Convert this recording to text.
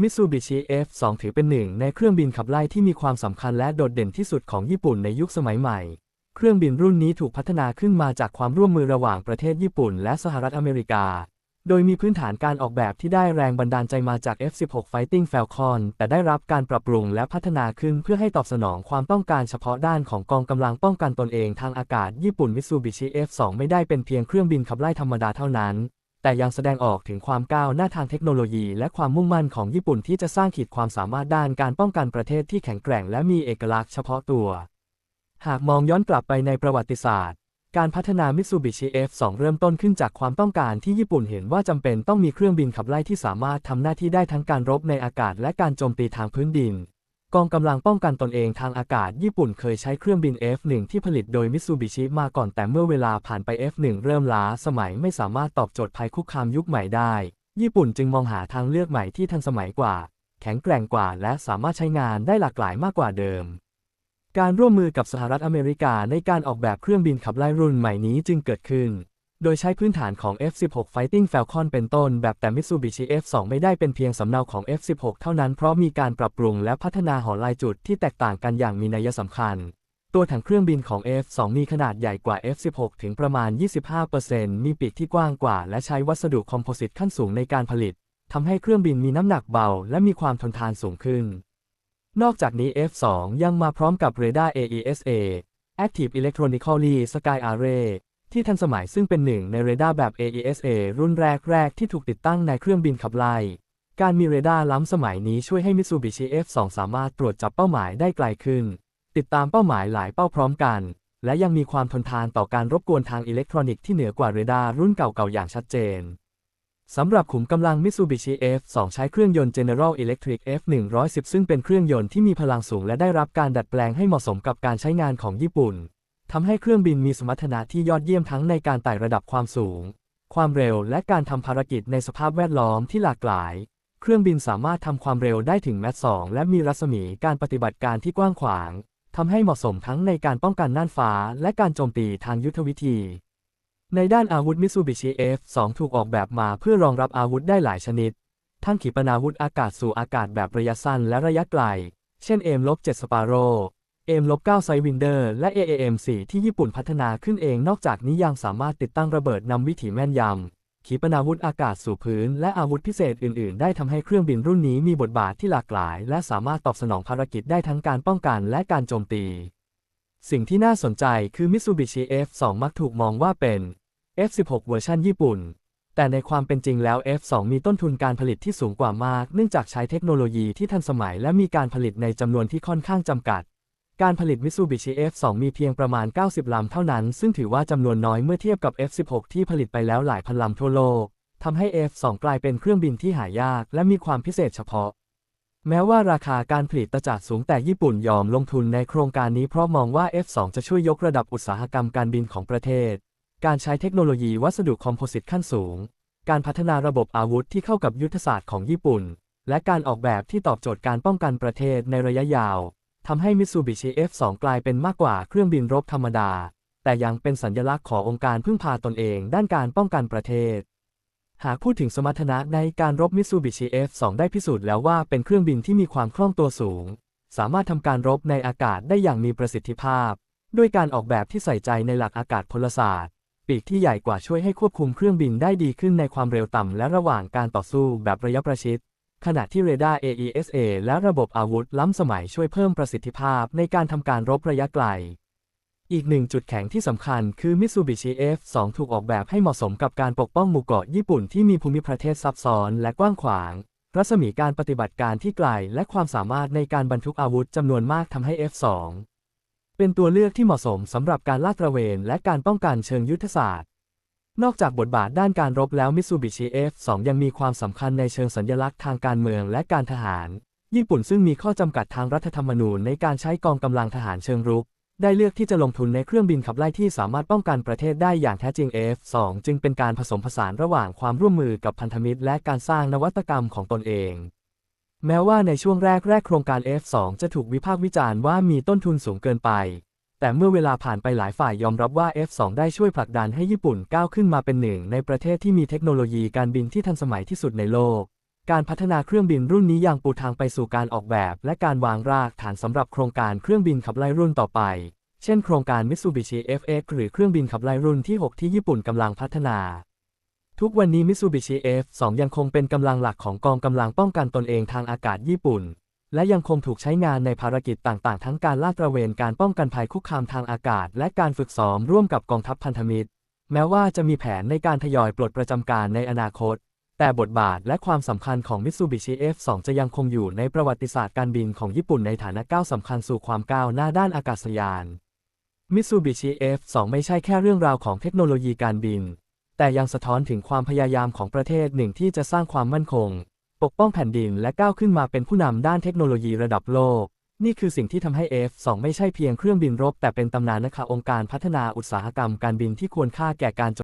Mitsubishi F2 ถือเป็นหนึ่งในเครื่องบินขับไล่ที่มีความสำคัญและโดดเด่นที่สุดของญี่ปุ่นในยุคสมัยใหม่ เครื่องบินรุ่นนี้ถูกพัฒนาขึ้นมาจากความร่วมมือระหว่างประเทศญี่ปุ่นและสหรัฐอเมริกา โดยมีพื้นฐานการออกแบบที่ได้แรงบันดาลใจมาจาก F16 Fighting Falcon แต่ได้รับการปรับปรุงและพัฒนาขึ้นเพื่อให้ตอบสนองความต้องการเฉพาะด้านของกองกำลังป้องกันตนเองทางอากาศญี่ปุ่น Mitsubishi F2 ไม่ได้เป็นเพียงเครื่องบินขับไล่ธรรมดาเท่านั้น แต่ยังแสดงออกถึงความก้าวหน้าทางเทคโนโลยี และความมุ่งมั่นของญี่ปุ่นที่จะสร้างขีดความสามารถด้านการป้องกันประเทศที่แข็งแกร่งและมีเอกลักษณ์เฉพาะตัว หากมองย้อนกลับไปในประวัติศาสตร์ การพัฒนา Mitsubishi F2 เริ่มต้นขึ้นจากความต้องการที่ญี่ปุ่นเห็นว่าจำเป็นต้องมีเครื่องบินขับไล่ที่สามารถทำหน้าที่ได้ทั้งการรบในอากาศและการโจมตีทางพื้นดิน กองกำลังป้องกันตนเองทางอากาศญี่ปุ่นเคยใช้เครื่องบิน F1 ที่ผลิตโดย Mitsubishi มาก่อนแต่เมื่อเวลาผ่านไป F1 เริ่มล้าสมัยไม่สามารถตอบโจทย์ภัยคุกคามยุคใหม่ได้ ญี่ปุ่นจึงมองหาทางเลือกใหม่ที่ทันสมัยกว่า แข็งแกร่งกว่า และสามารถใช้งานได้หลากหลายมากกว่าเดิม การร่วมมือกับสหรัฐอเมริกาในการออกแบบเครื่องบินขับไล่รุ่นใหม่นี้จึงเกิดขึ้น โดยใช้พื้นฐานของ F16 Fighting Falcon เป็นต้นแบบแต่ Mitsubishi F2 ไม่ได้เป็นเพียงสำเนาของ F16 เท่านั้นเพราะมีการปรับปรุงและพัฒนาหอลายจุดที่แตกต่างกันอย่างมีนัยสำคัญ ตัวถังเครื่องบินของ F2 มีขนาดใหญ่กว่า F16 ถึงประมาณ 25%มีปีกที่กว้างกว่า และใช้วัสดุคอมโพสิตขั้นสูงในการผลิตทำให้เครื่องบินมีน้ำหนักเบา และมีความทนทานสูงขึ้น นอกจากนี้ F2 ยังมาพร้อมกับเรดาร์ AESA Active Electronically Sky Array ที่ทันสมัยซึ่งเป็นหนึ่งในเรดาร์แบบ AESA รุ่นแรก ๆ ที่ถูกติดตั้งในเครื่องบินขับไล่ การมีเรดาร์ล้ำสมัยนี้ช่วยให้ Mitsubishi F2 สามารถตรวจจับเป้าหมายได้ไกลขึ้น ติดตามเป้าหมายหลายเป้าพร้อมกัน และยังมีความทนทานต่อการรบกวนทางอิเล็กทรอนิกส์ที่เหนือกว่าเรดาร์รุ่นเก่าๆอย่างชัดเจนสำหรับขุมกำลัง Mitsubishi F2 ใช้เครื่องยนต์ General Electric F110 ซึ่งเป็นเครื่องยนต์ที่มีพลังสูงและได้รับการดัดแปลงให้เหมาะสมกับการใช้งานของญี่ปุ่น ทำให้เครื่องบินมีสมรรถนะที่ยอดเยี่ยมทั้งในการไต่ระดับความสูง ความเร็วและการทำภารกิจในสภาพแวดล้อมที่หลากหลาย เครื่องบินสามารถทำความเร็วได้ถึงแมต2และมีรัศมีการปฏิบัติการที่กว้างขวางทำให้เหมาะสมทั้งในการป้องกันน่านฟ้า และการโจมตีทางยุทธวิธี ในด้านอาวุธ Mitsubishi F2 ถูกออกแบบมาเพื่อรองรับอาวุธได้หลายชนิด ทั้งขีปนาวุธอากาศสู่อากาศแบบระยะสั้นและระยะไกล เช่น M-7 Sparrow M-9 Sidewinder และ AAM-4 ที่ญี่ปุ่นพัฒนาขึ้นเองนอกจากนี้ยังสามารถติดตั้งระเบิดนำวิถีแม่นยำ ขีปนาวุธอากาศสู่พื้น และอาวุธพิเศษอื่น ๆ ได้ทำให้เครื่องบินรุ่นนี้มีบทบาทที่หลากหลาย และสามารถตอบสนองภารกิจได้ทั้งการป้องกันและการโจมตี สิ่งที่น่าสนใจคือ Mitsubishi F2 มักถูกมองว่าเป็น F16 เวอร์ชันญี่ปุ่น แต่ในความเป็นจริงแล้ว F2 มีต้นทุนการผลิตที่สูงกว่ามาก เนื่องจากใช้เทคโนโลยีที่ทันสมัย และมีการผลิตในจำนวนที่ค่อนข้างจำกัด การผลิต Mitsubishi F2 มีเพียงประมาณ 90 ลำเท่านั้น ซึ่งถือว่าจำนวนน้อยเมื่อเทียบกับ F16 ที่ผลิตไปแล้วหลายพันลำทั่วโลก ทำให้ F2 กลายเป็นเครื่องบินที่หายาก และมีความพิเศษเฉพาะ แม้ว่าราคาการผลิตตจัดสูงแต่ญี่ปุ่นยอมลงทุนในโครงการนี้เพราะมองว่า F2 จะช่วยยกระดับอุตสาหกรรมการบินของประเทศ การใช้เทคโนโลยีวัสดุคอมโพสิตขั้นสูง การพัฒนาระบบอาวุธที่เข้ากับยุทธศาสตร์ของญี่ปุ่น และการออกแบบที่ตอบโจทย์การป้องกันประเทศในระยะยาว ทำให้ Mitsubishi F2 กลายเป็นมากกว่าเครื่องบินรบธรรมดา แต่ยังเป็นสัญลักษณ์ขององค์การพึ่งพาตนเองด้านการป้องกันประเทศ หากพูดถึงสมรรถนะในการรบ Mitsubishi F2 ได้พิสูจน์แล้วว่าเป็นเครื่องบินที่มีความคล่องตัวสูง สามารถทำการรบในอากาศได้อย่างมีประสิทธิภาพ ด้วยการออกแบบที่ใส่ใจในหลักอากาศพลศาสตร์ ปีกที่ใหญ่กว่าช่วยให้ควบคุมเครื่องบินได้ดีขึ้นในความเร็วต่ำและระหว่างการต่อสู้แบบระยะประชิด ขณะที่เรดาร์ AESA และระบบอาวุธล้ำสมัยช่วยเพิ่มประสิทธิภาพในการทำการรบระยะไกล อีกหนึ่งจุดแข็งที่สำคัญคือ Mitsubishi F2 ถูกออกแบบให้เหมาะสมกับการปกป้องหมู่เกาะญี่ปุ่นที่มีภูมิประเทศซับซ้อนและกว้างขวาง รัศมีการปฏิบัติการที่ไกลและความสามารถในการบรรทุกอาวุธจำนวนมากทำให้ F2 เป็นตัวเลือกที่เหมาะสมสำหรับการลาดตระเวนและการป้องกันเชิงยุทธศาสตร์ นอกจากบทบาทด้านการรบแล้ว Mitsubishi F2 ยังมีความสำคัญในเชิงสัญลักษณ์ทางการเมืองและการทหาร ญี่ปุ่นซึ่งมีข้อจำกัดทางรัฐธรรมนูญในการใช้กองกำลังทหารเชิงรุก ได้เลือกที่จะลงทุนในเครื่องบินขับไล่ที่สามารถป้องกันประเทศได้อย่างแท้จริง F2 จึงเป็นการผสมผสานระหว่างความร่วมมือกับพันธมิตร และการสร้างนวัตกรรมของตนเอง แม้ว่าในช่วงแรกแรกโครงการ F2 จะถูกวิพากษ์วิจารณ์ว่ามีต้นทุนสูงเกินไป แต่เมื่อเวลาผ่านไปหลายฝ่ายยอมรับว่า F2 ได้ช่วยผลักดันให้ญี่ปุ่นก้าวขึ้นมาเป็นหนึ่งในประเทศที่มีเทคโนโลยีการบินที่ทันสมัยที่สุดในโลก การพัฒนาเครื่องบินรุ่นนี้ยังปูทางไปสู่การออกแบบ และการวางรากฐานสำหรับโครงการเครื่องบินขับไล่รุ่นต่อไป เช่นโครงการ Mitsubishi FX หรือเครื่องบินขับไล่รุ่นที่ 6 ที่ญี่ปุ่นกำลังพัฒนาทุกวันนี้ Mitsubishi F2 ยังคงเป็นกำลังหลักของกองกำลังป้องกันตนเองทางอากาศญี่ปุ่น และยังคงถูกใช้งานในภารกิจต่างๆ ทั้งการลาดตระเวนการป้องกันภัยคุกคามทางอากาศ และการฝึกซ้อมร่วมกับกองทัพพันธมิตร แม้ว่าจะมีแผนในการทยอยปลดประจำการในอนาคต แต่บทบาทและความสำคัญของ Mitsubishi F2 จะยังคงอยู่ในประวัติศาสตร์การบินของญี่ปุ่นในฐานะก้าวสำคัญสู่ความก้าวหน้าด้านอากาศยาน Mitsubishi F2 ไม่ใช่แค่เรื่องราวของเทคโนโลยีการบิน แต่ยังสะท้อนถึงความพยายามของประเทศหนึ่งที่จะสร้างความมั่นคง ปกป้องแผ่นดินและก้าวขึ้นมาเป็นผู้นำด้านเทคโนโลยีระดับโลก นี่คือสิ่งที่ทำให้ F2 ไม่ใช่เพียงเครื่องบินรบ แต่เป็นตำนานนะคะองค์การพัฒนาอุตสาหกรรมการบินที่ควรค่าแก่การ